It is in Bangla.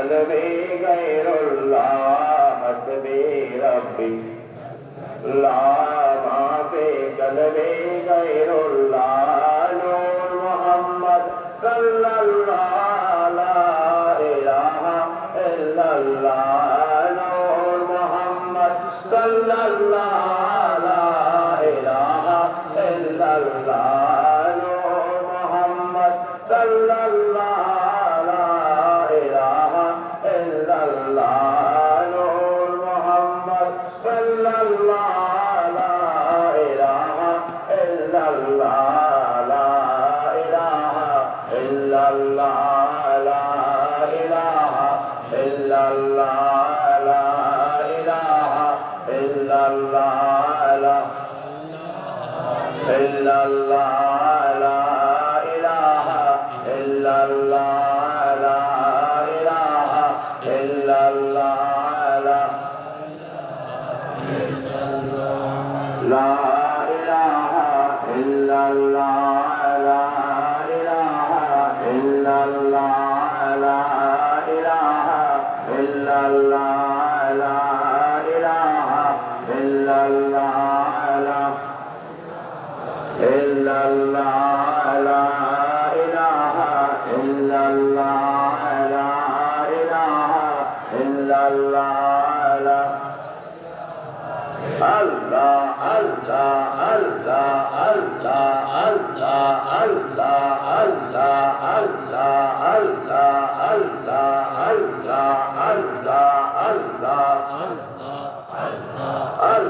कलबे गैरुल्ला हसबे रब्बी ला माफे कलबे गैरुल्ला la Allah.